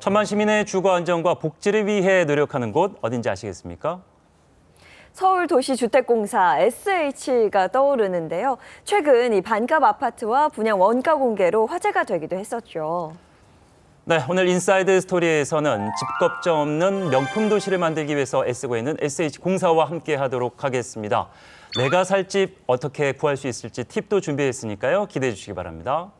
천만 시민의 주거 안정과 복지를 위해 노력하는 곳 어딘지 아시겠습니까? 서울도시주택공사 SH가 떠오르는데요. 최근 이 반값 아파트와 분양 원가 공개로 화제가 되기도 했었죠. 네, 오늘 인사이드 스토리에서는 집 걱정 없는 명품 도시를 만들기 위해서 애쓰고 있는 SH공사와 함께 하도록 하겠습니다. 내가 살 집 어떻게 구할 수 있을지 팁도 준비했으니까요. 기대해 주시기 바랍니다.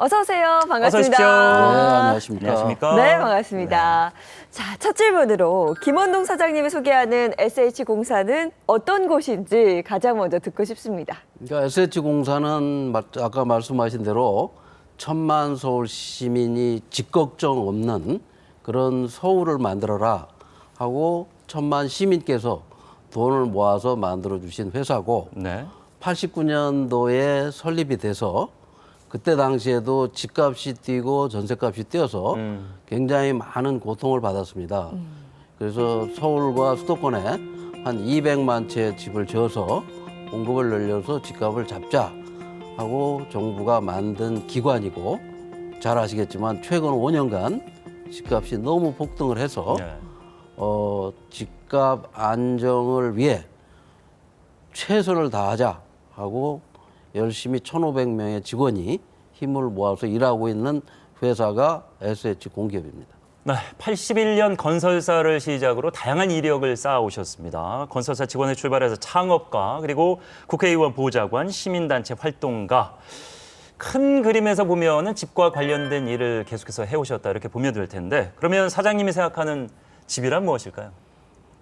어서 오세요. 반갑습니다. 어서 오십시오. 네, 안녕하십니까. 안녕하십니까? 네, 반갑습니다. 자, 첫 질문으로 김원동 사장님이 소개하는 SH공사는 어떤 곳인지 가장 먼저 듣고 싶습니다. 그러니까 SH공사는 마- 아까 말씀하신 대로 천만 서울 시민이 집 걱정 없는 그런 서울을 만들어라 하고 천만 시민께서 돈을 모아서 만들어 주신 회사고 네. 89년도에 설립이 돼서 그때 당시에도 집값이 뛰고 전세값이 뛰어서 음. 굉장히 많은 고통을 받았습니다. 그래서 서울과 수도권에 한 200만 채 집을 지어서 공급을 늘려서 집값을 잡자 하고 정부가 만든 기관이고 잘 아시겠지만 최근 5년간 집값이 너무 폭등을 해서 네. 어, 집값 안정을 위해 최선을 다하자 하고 열심히 1,500명의 직원이 힘을 모아서 일하고 있는 회사가 SH 공기업입니다. 네, 81년 건설사를 시작으로 다양한 이력을 쌓아 오셨습니다. 건설사 직원을 출발해서 창업가, 그리고 국회의원 보좌관, 시민단체 활동가. 큰 그림에서 보면은 집과 관련된 일을 계속해서 해오셨다 이렇게 보면 될 텐데 그러면 사장님이 생각하는 집이란 무엇일까요?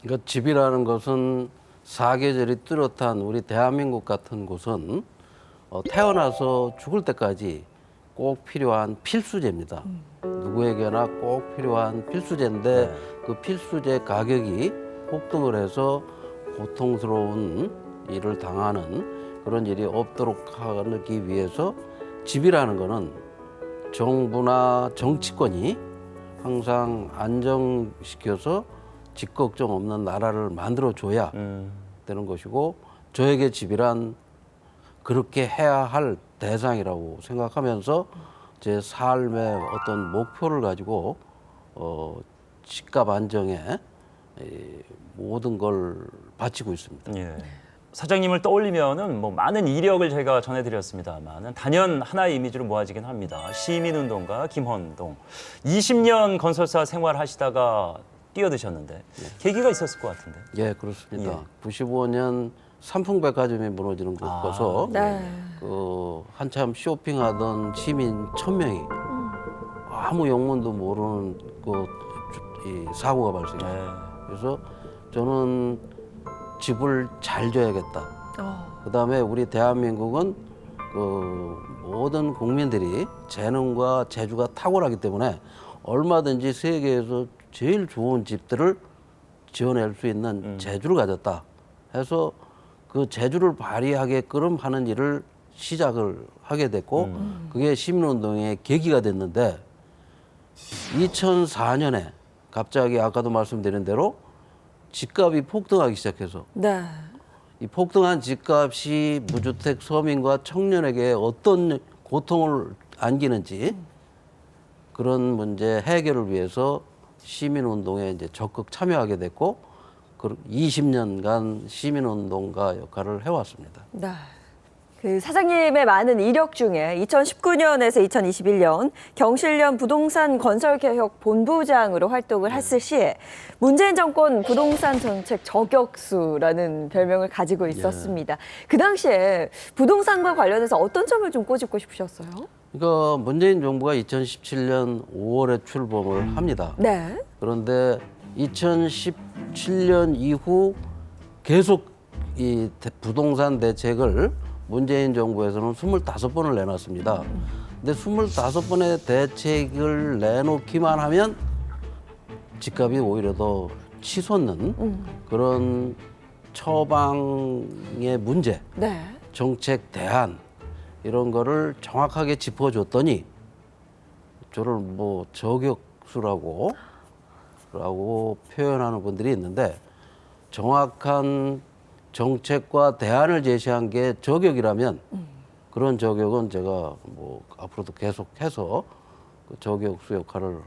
그러니까 집이라는 것은 사계절이 뚜렷한 우리 대한민국 같은 곳은 어, 태어나서 죽을 때까지 꼭 필요한 필수제입니다. 누구에게나 꼭 필요한 필수제인데 그 필수제 가격이 폭등을 해서 고통스러운 일을 당하는 그런 일이 없도록 하기 위해서 집이라는 거는 정부나 정치권이 항상 안정시켜서 집 걱정 없는 나라를 만들어 줘야 음, 되는 것이고 저에게 집이란 그렇게 해야 할 대상이라고 생각하면서 제 삶의 어떤 목표를 가지고 어 집값 안정에 이 모든 걸 바치고 있습니다. 예. 사장님을 떠올리면은 뭐 많은 이력을 제가 전해드렸습니다만은 단연 하나의 이미지로 모아지긴 합니다. 시민운동가 김헌동. 20년 건설사 생활하시다가 뛰어드셨는데 계기가 있었을 것 같은데. 예, 그렇습니다. 95년 삼풍백화점이 무너지는 곳에서 네. 그 한참 쇼핑하던 시민 천 명이 아무 영문도 모르는 그이 사고가 발생해요. 네. 그래서 저는 집을 잘 줘야겠다. 어, 그다음에 우리 대한민국은 그 모든 국민들이 재능과 재주가 탁월하기 때문에 얼마든지 세계에서 제일 좋은 집들을 지어낼 수 있는 재주를 가졌다. 해서 그 재주를 발휘하게끔 하는 일을 시작을 하게 됐고 그게 시민운동의 계기가 됐는데 2004년에 갑자기 아까도 말씀드린 대로 집값이 폭등하기 시작해서 네. 이 폭등한 집값이 무주택 서민과 청년에게 어떤 고통을 안기는지 그런 문제 해결을 위해서 시민운동에 이제 적극 참여하게 됐고 그 20년간 시민운동가 역할을 해왔습니다. 네. 그 사장님의 많은 이력 중에 2019년에서 2021년 경실련 부동산 건설개혁 본부장으로 활동을 했을 시에 문재인 정권 부동산 정책 저격수라는 별명을 가지고 있었습니다. 그 당시에 부동산과 관련해서 어떤 점을 좀 꼬집고 싶으셨어요? 그러니까 문재인 정부가 2017년 5월에 출범을 합니다. 네. 그런데 2017년 이후 계속 이 대- 부동산 대책을 문재인 정부에서는 25번을 내놨습니다. 근데 25번의 대책을 내놓기만 하면 집값이 오히려 더 치솟는 그런 처방의 문제, 네. 정책 대안 이런 거를 정확하게 짚어줬더니 저를 뭐 저격수라고 라고 표현하는 분들이 있는데 정확한 정책과 대안을 제시한 게 저격이라면 그런 저격은 제가 뭐 앞으로도 계속해서 그 저격수 역할을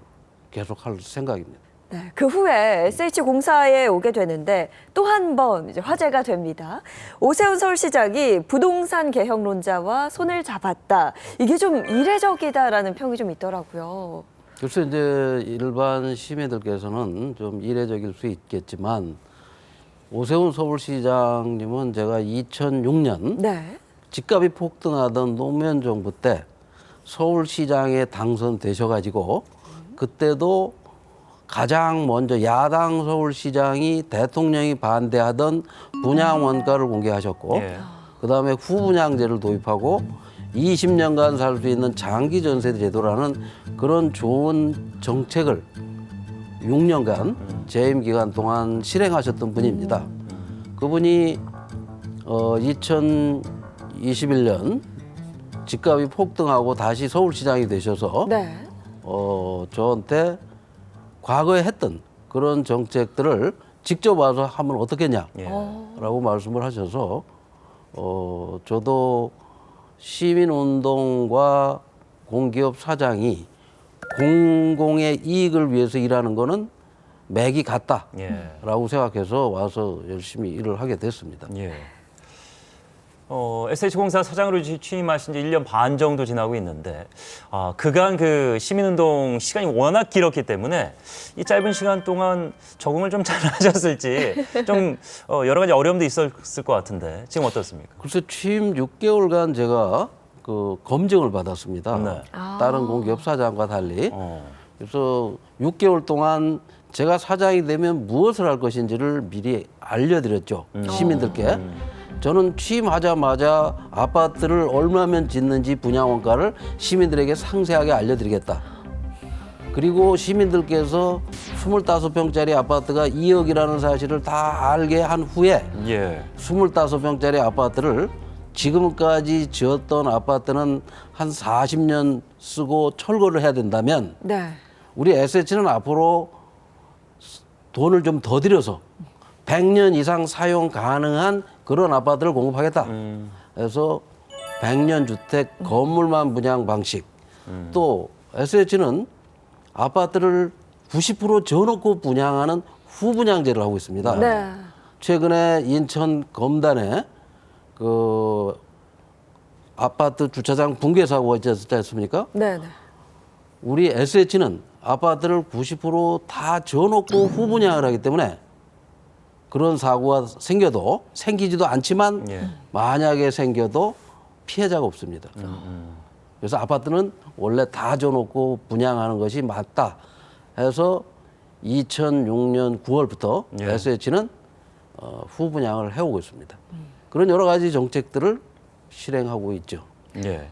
계속할 생각입니다. 네, 그 후에 SH공사에 오게 되는데 또 한 번 이제 화제가 됩니다. 오세훈 서울시장이 부동산 개혁론자와 손을 잡았다. 이게 좀 이례적이다라는 평이 좀 있더라고요. 글쎄 이제 일반 시민들께서는 좀 이례적일 수 있겠지만 오세훈 서울시장님은 제가 2006년 네. 집값이 폭등하던 노무현 정부 때 서울시장에 당선되셔가지고 그때도 가장 먼저 야당 서울시장이 대통령이 반대하던 분양 원가를 공개하셨고 예. 그다음에 후분양제를 도입하고 20년간 살 수 있는 장기 전세 제도라는 그런 좋은 정책을 6년간 재임 기간 동안 실행하셨던 분입니다. 그분이 어 2021년 집값이 폭등하고 다시 서울시장이 되셔서 네. 어 저한테 과거에 했던 그런 정책들을 직접 와서 하면 어떻겠냐. 예. 라고 말씀을 하셔서 어 저도 시민운동과 공기업 사장이 공공의 이익을 위해서 일하는 거는 맥이 같다라고 예. 생각해서 와서 열심히 일을 하게 됐습니다. 예. 어, SH공사 사장으로 취- 취임하신 지 1년 반 정도 지나고 있는데 아, 그간 그 시민운동 시간이 워낙 길었기 때문에 이 짧은 시간 동안 적응을 좀 잘하셨을지 좀 어, 여러 가지 어려움도 있었을 것 같은데 지금 어떻습니까? 글쎄 취임 6개월간 제가 그 검증을 받았습니다. 네. 다른 공기업 사장과 달리. 어, 그래서 6개월 동안 제가 사장이 되면 무엇을 할 것인지를 미리 알려드렸죠 시민들께. 저는 취임하자마자 아파트를 얼마면 짓는지 분양 원가를 시민들에게 상세하게 알려드리겠다. 그리고 시민들께서 25평짜리 아파트가 2억이라는 사실을 다 알게 한 후에 예. 25평짜리 아파트를 지금까지 지었던 아파트는 한 40년 쓰고 철거를 해야 된다면 네. 우리 SH는 앞으로 돈을 좀 더 들여서 100년 이상 사용 가능한 그런 아파트를 공급하겠다. 그래서 100년 주택 건물만 분양 방식. 또 SH는 아파트를 90% 져놓고 분양하는 후분양제를 하고 있습니다. 네. 최근에 인천 검단에 그 아파트 주차장 붕괴 사고가 있지 않습니까? 네. 네. 우리 SH는 아파트를 90%다 져놓고 후분양을 하기 때문에 그런 사고가 생겨도 생기지도 않지만 예. 만약에 생겨도 피해자가 없습니다. 그래서 아파트는 원래 다 져놓고 분양하는 것이 맞다 해서 2006년 9월부터 예. SH는 어, 후분양을 해오고 있습니다. 그런 여러 가지 정책들을 실행하고 있죠. 예.